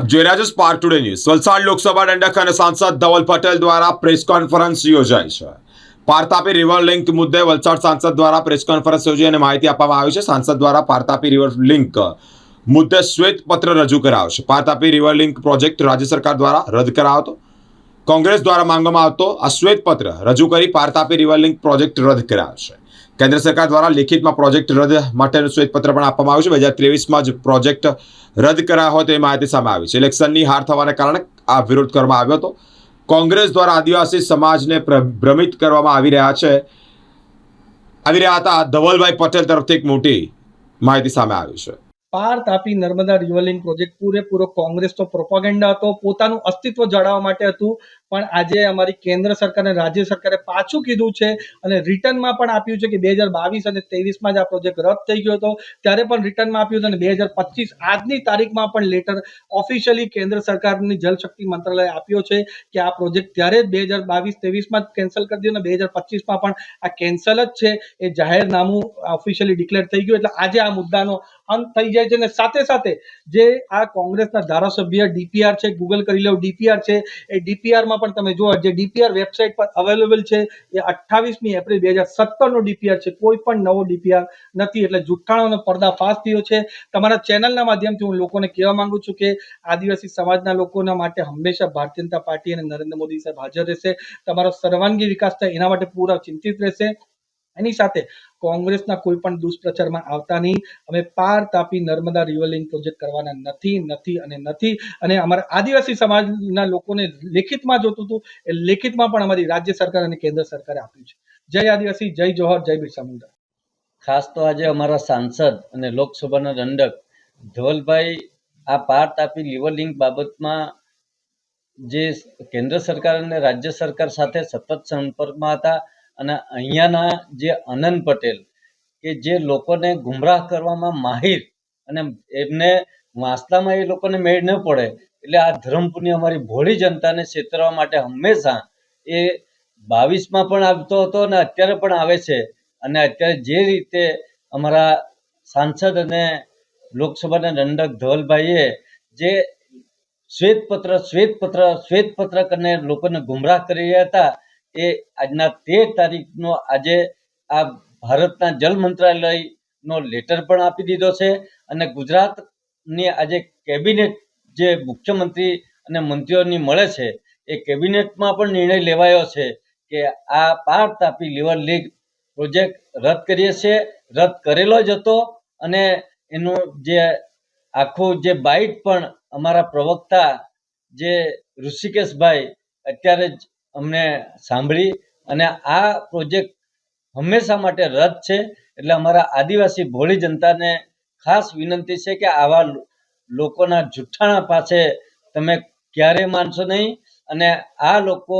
આપ જોઈ રહ્યા છો spark today news Valsad Lok Sabha દંડક અને સાંસદ ધવલ પટેલ દ્વારા પ્રેસ કોન્ફરન્સ યોજાઈ છે પારતાપી રિવર લિંક મુદ્દે વલસાડ સાંસદ દ્વારા પ્રેસ કોન્ફરન્સ યોજી અને માહિતી આપવામાં આવી છે સાંસદ દ્વારા પારતાપી રિવર લિંક મુદ્દે શ્વેત પત્ર રજૂ કરાયો છે પારતાપી રિવર લિંક પ્રોજેક્ટ રાજ્ય સરકાર દ્વારા રદ કરાયો હતો કોંગ્રેસ દ્વારા માંગવામાં આવતો આ શ્વેત પત્ર રજૂ કરી પારતાપી રિવર લિંક પ્રોજેક્ટ રદ કરાયો છે। કેન્દ્ર સરકાર દ્વારા લેખિતમાં પ્રોજેક્ટ રદ માટેનું શ્વેતપત્ર પણ આપવામાં આવ્યું છે. બે હજાર ત્રેવીસમાં જ પ્રોજેક્ટ રદ કરાયો હોય તેવી માહિતી સામે આવી છે. ઇલેક્શનની હાર થવાને કારણે આ વિરોધ કરવામાં આવ્યો હતો. કોંગ્રેસ દ્વારા આદિવાસી સમાજને ભ્રમિત કરવામાં આવી રહ્યા છે. આવી રહ્યા હતા ધવલભાઈ પટેલ તરફથી એક મોટી માહિતી સામે આવી છે. પાર તાપી નર્મદા રિવરલિંગ પ્રોજેક્ટ પૂરેપૂરો કોંગ્રેસનો પ્રોપાગેન્ડા હતો, પોતાનું અસ્તિત્વ જાળવવા માટે હતું, પણ આજે અમારી કેન્દ્ર સરકાર અને રાજ્ય સરકારે પાછું કીધું છે અને રિટર્નમાં પણ આપ્યું છે કે બે હજાર બાવીસ અને ત્રેવીસમાં જ આ પ્રોજેક્ટ રદ થઈ ગયો હતો. ત્યારે પણ રિટર્નમાં આપ્યું હતું અને બે હજાર પચીસ આજની તારીખમાં પણ લેટર ઓફિશિયલી કેન્દ્ર સરકારની જલશક્તિ મંત્રાલય આપ્યો છે કે આ પ્રોજેક્ટ ત્યારે જ બે હજાર બાવીસ, ત્રેવીસમાં જ કેન્સલ કરી દીધો અને બે હજાર પચીસમાં પણ આ કેન્સલ જ છે. એ જાહેરનામું ઓફિશિયલી ડિક્લેર થઈ ગયું. એટલે આજે આ મુદ્દાનો અંત થઈ જાય છે અને સાથે સાથે જે આ કોંગ્રેસના ધારાસભ્ય ડીપીઆર છે ગૂગલ કરી લો, ડીપીઆર છે, એ ડીપીઆરમાં પણ તમે જુઓ, જે ડીપીઆર વેબસાઇટ પર અવેલેબલ છે, એ અઠ્ઠાવીસમી એપ્રિલ બે હજાર સત્તરનો ડીપીઆર છે, કોઈ પણ નવો ડીપીઆર નથી, એટલે જુઠ્ઠાણોનો પર્દાફાશ થયો છે. તમારા ચેનલના માધ્યમથી હું લોકોને કહેવા માંગુ છું કે આદિવાસી સમાજના લોકોના માટે હંમેશા ભારતીય જનતા પાર્ટી અને નરેન્દ્ર મોદી સાહેબ હાજર રહેશે. તમારો સર્વાંગી વિકાસ થાય, એના માટે પૂરા ચિંતિત રહેશે. એની સાથે કોંગ્રેસના કોઈ પણ દુષ્પ્રચારમાં આવતા નહીં. અમે પાર તાપી નર્મદા રિવરલિંગ પ્રોજેક્ટ કરવાના નથી નથી અને નથી. અને અમારા આદિવાસી સમાજના લોકોને લેખિતમાં જોતું હતું, એ લેખિતમાં પણ અમારી રાજ્ય સરકાર અને કેન્દ્ર સરકારે આપ્યું છે. જય આદિવાસી, જય જોહર, જય બિરસા મુંડા. ખાસ તો આજે અમારા સાંસદ અને લોકસભાના દંડક ધવલભાઈ આ પાર તાપી લિવર લિંક બાબતમાં જે કેન્દ્ર સરકાર અને રાજ્ય સરકાર સાથે સતત સંપર્કમાં હતા અને અહીંયાના જે આનંદ પટેલ, કે જે લોકોને ગુમરાહ કરવામાં માહિર અને એમને વાંચતામાં એ લોકોને મેળ ન પડે, એટલે આ ધરમપુરની અમારી ભોળી જનતાને છેતરવા માટે હંમેશા એ બાવીસમાં પણ આવતો હતો અને અત્યારે પણ આવે છે. અને અત્યારે જે રીતે અમારા સાંસદ અને લોકસભાના દંડક ધવલભાઈએ જે શ્વેતપત્ર શ્વેતપત્ર શ્વેતપત્ર કરીને લોકોને ગુમરાહ કરી રહ્યા હતા એ આજના તેર તારીખનો આજે આ ભારતના જલ મંત્રાલયનો લેટર પણ આપી દીધો છે અને ગુજરાતની આજે કેબિનેટ જે મુખ્યમંત્રી અને મંત્રીઓની મળે છે, એ કેબિનેટમાં પણ નિર્ણય લેવાયો છે કે આ પાર તાપી લિવર લીગ પ્રોજેક્ટ રદ કરીએ છીએ, રદ કરેલો જ હતો અને એનું જે આખું જે બાઇટ પણ અમારા પ્રવક્તા જે ઋષિકેશભાઈ અત્યારે જ અમને સાંભળી અને આ પ્રોજેક્ટ હંમેશા માટે રદ છે. એટલે અમારા આદિવાસી ભોળી જનતાને ખાસ વિનંતી છે કે આવા લોકોના જુઠ્ઠાણા પાસે તમે ક્યારે માનશો નહીં અને આ લોકો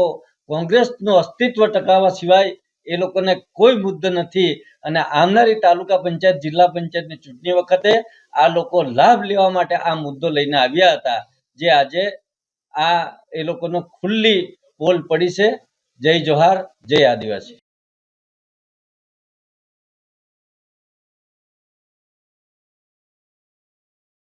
કોંગ્રેસનું અસ્તિત્વ ટકાવવા સિવાય એ લોકોને કોઈ મુદ્દો નથી અને આવનારી તાલુકા પંચાયત, જિલ્લા પંચાયતની ચૂંટણી વખતે આ લોકો લાભ લેવા માટે આ મુદ્દો લઈને આવ્યા હતા. જે આજે આ એ લોકોનો ખુલ્લી પોલ પડી છે. જય જોહાર જય આદિવાસી.